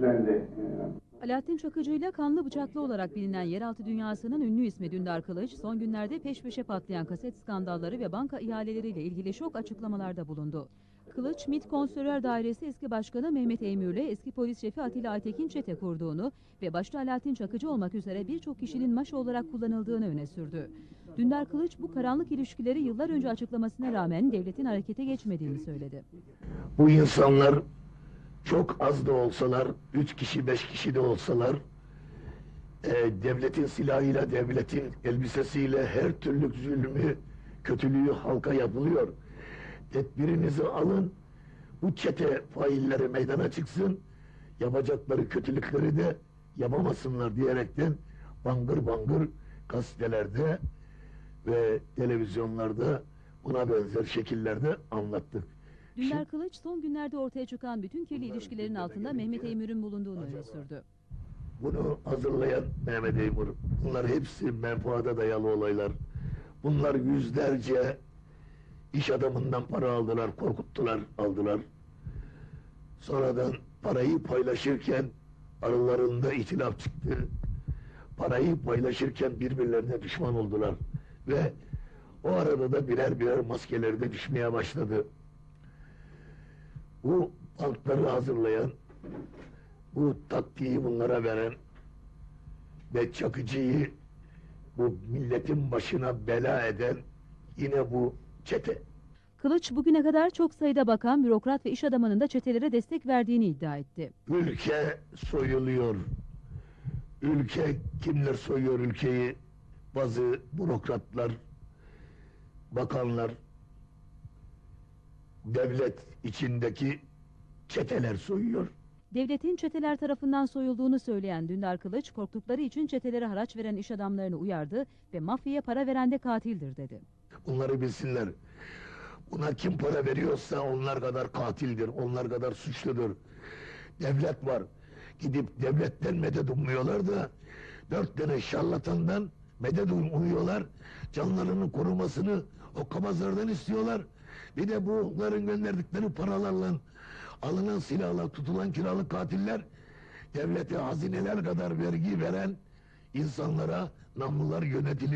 düzenli. e, Alaaddin Çakıcı ile kanlı bıçaklı olarak bilinen yeraltı dünyasının ünlü ismi Dündar Kılıç, son günlerde peş peşe patlayan kaset skandalları ve banka ihaleleriyle ilgili şok açıklamalarda bulundu. Kılıç, MİT Konserör Dairesi eski başkanı Mehmet Eymür'le eski polis şefi Atilla Aytekin çete kurduğunu ve başta Alaaddin Çakıcı olmak üzere birçok kişinin maşa olarak kullanıldığını öne sürdü. Dündar Kılıç bu karanlık ilişkileri yıllar önce açıklamasına rağmen devletin harekete geçmediğini söyledi. Bu insanlar çok az da olsalar, üç kişi, beş kişi de olsalar, e, devletin silahıyla, devletin elbisesiyle her türlü zulmü, kötülüğü halka yapılıyor. Tedbirinizi alın, bu çete failleri meydana çıksın, yapacakları kötülükleri de yapamasınlar diyerekten bangır bangır gazetelerde ve televizyonlarda buna benzer şekillerde anlattık. Dündar Kılıç son günlerde ortaya çıkan bütün kirli ilişkilerin altında Mehmet Eymür'ün bulunduğunu öne sürdü. Bunu hazırlayan Mehmet Eymur. Bunlar hepsi menfaata dayalı olaylar. Bunlar yüzlerce iş adamından para aldılar, korkuttular, aldılar. Sonradan parayı paylaşırken aralarında itilaf çıktı. Parayı paylaşırken birbirlerine düşman oldular. Ve o arada da birer birer maskeleri de düşmeye başladı. Bu bankları hazırlayan, bu taktiği bunlara veren ve Çakıcı'yı bu milletin başına bela eden yine bu çete. Kılıç bugüne kadar çok sayıda bakan, bürokrat ve iş adamının da çetelere destek verdiğini iddia etti. Ülke soyuluyor. Ülke kimler soyuyor ülkeyi? Bazı bürokratlar, bakanlar, devlet içindeki çeteler soyuyor. Devletin çeteler tarafından soyulduğunu söyleyen Dündar Kılıç, korktukları için çetelere haraç veren iş adamlarını uyardı ve mafyaya para veren de katildir dedi. Bunları bilsinler. Buna kim para veriyorsa onlar kadar katildir, onlar kadar suçludur. Devlet var. Gidip devletten medet ummuyorlar da dört tane şarlatandan medet um- umuyorlar. Canlarının korumasını o kabazlardan istiyorlar. Bir de bunların gönderdikleri paralarla alınan silahla tutulan kiralık katiller devlete hazineler kadar vergi veren insanlara namlular yönetiliyor.